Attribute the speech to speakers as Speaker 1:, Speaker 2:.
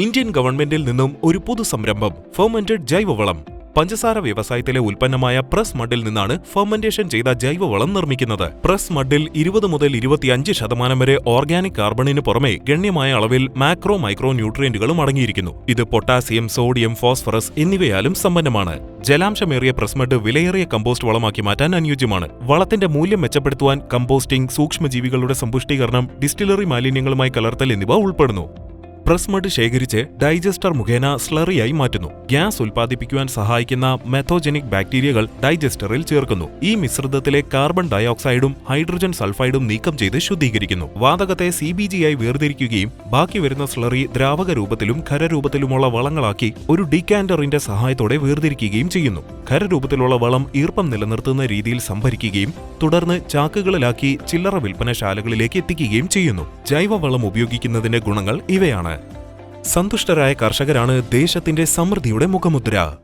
Speaker 1: Indian ഗവൺമെന്റിൽ നിന്നും ഒരു പുതു സംരംഭം ഫെർമെന്റഡ് ജൈവവളം. പഞ്ചസാര വ്യവസായത്തിലെ ഉൽപ്പന്നമായ പ്രസ് മഡിൽ നിന്നാണ് ഫെർമെന്റേഷൻ ചെയ്ത ജൈവവളം നിർമ്മിക്കുന്നത്. പ്രസ് മഡിൽ ഇരുപത് മുതൽ ഇരുപത്തിയഞ്ച് ശതമാനം വരെ ഓർഗാനിക് കാർബണിന് പുറമെ ഗണ്യമായ അളവിൽ മാക്രോ മൈക്രോ ന്യൂട്രിയന്റുകളും അടങ്ങിയിരിക്കുന്നു. ഇത് പൊട്ടാസ്യം സോഡിയം ഫോസ്ഫറസ് എന്നിവയാലും സമ്പന്നമാണ്. ജലാംശമേറിയ പ്രസ്മഡ് വിലയേറിയ കമ്പോസ്റ്റ് വളമാക്കി മാറ്റാൻ അനുയോജ്യമാണ്. വളത്തിന്റെ മൂല്യം മെച്ചപ്പെടുത്തുവാൻ കമ്പോസ്റ്റിംഗ് സൂക്ഷ്മജീവികളുടെ സമ്പുഷ്ടീകരണം ഡിസ്റ്റിലറി മാലിന്യങ്ങളുമായി കലർത്തൽ എന്നിവ ഉൾപ്പെടുന്നു. പ്രസ്മഡ് ശേഖരിച്ച് ഡൈജസ്റ്റർ മുഖേന സ്ലറിയായി മാറ്റുന്നു. ഗ്യാസ് ഉൽപ്പാദിപ്പിക്കുവാൻ സഹായിക്കുന്ന മെത്തോജനിക് ബാക്ടീരിയകൾ ഡൈജസ്റ്ററിൽ ചേർക്കുന്നു. ഈ മിശ്രിതത്തിലെ കാർബൺ ഡയോക്സൈഡും ഹൈഡ്രജൻ സൾഫൈഡും നീക്കം ചെയ്ത് ശുദ്ധീകരിക്കുന്നു. വാതകത്തെ സി ബി ജിയായി വേർതിരിക്കുകയും ബാക്കി വരുന്ന സ്ലറി ദ്രാവക രൂപത്തിലും ഖരരൂപത്തിലുമുള്ള വളങ്ങളാക്കി ഒരു ഡിക്കാൻഡറിന്റെ സഹായത്തോടെ വേർതിരിക്കുകയും ചെയ്യുന്നു. ഖരരൂപത്തിലുള്ള വളം ഈർപ്പം നിലനിർത്തുന്ന രീതിയിൽ സംഭരിക്കുകയും തുടർന്ന് ചാക്കുകളിലാക്കി ചില്ലറ വിൽപ്പനശാലകളിലേക്ക് എത്തിക്കുകയും ചെയ്യുന്നു. ജൈവവളം ഉപയോഗിക്കുന്നതിന്റെ ഗുണങ്ങൾ ഇവയാണ്. സന്തുഷ്ടരായ കർഷകരാണ് ദേശത്തിന്റെ സമൃദ്ധിയുടെ മുഖമുദ്ര.